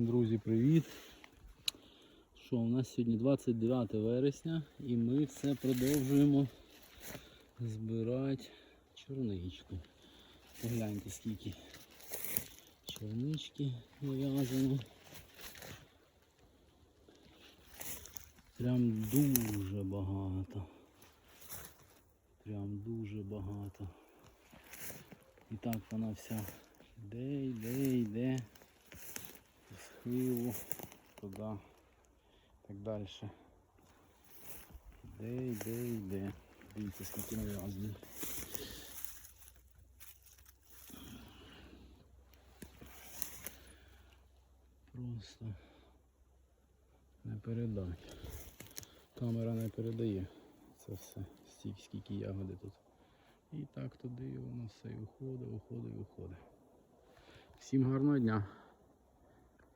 Друзі, привіт! Що, у нас сьогодні 29 вересня і ми все продовжуємо збирати чорничку. Погляньте скільки чорнички нав'язано. Прям дуже багато. Прям дуже багато. І так вона вся йде, йде, йде схилу, туди, так далі. Йде, йде, йде. Дивіться, скільки нав'язаний. Просто не передать. Камера не передає це все, стільки, скільки ягоди тут. І так туди воно все і уходить, уходить, уходить. Всім гарного дня!